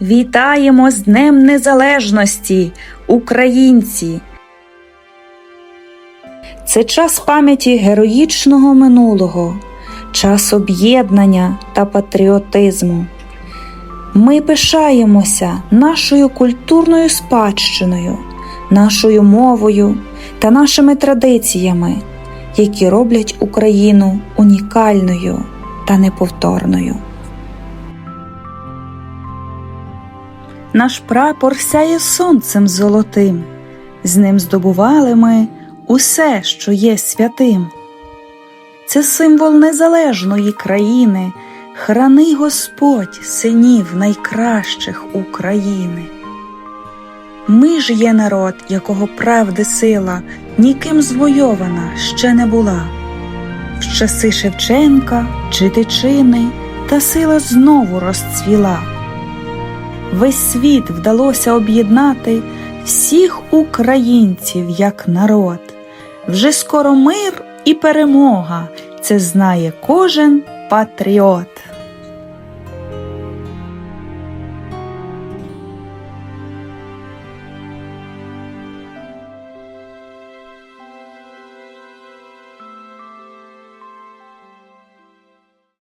Вітаємо з Днем Незалежності, українці! Це час пам'яті героїчного минулого, час об'єднання та патріотизму. Ми пишаємося нашою культурною спадщиною, нашою мовою та нашими традиціями, які роблять Україну унікальною та неповторною. Наш прапор сяє сонцем золотим, з ним здобували ми усе, що є святим. Це символ незалежної країни, храни Господь синів найкращих України. Ми ж є народ, якого правди сила ніким звойована ще не була. В часи Шевченка чи Тичини та сила знову розцвіла. Весь світ вдалося об'єднати всіх українців як народ. Вже скоро мир і перемога, це знає кожен патріот.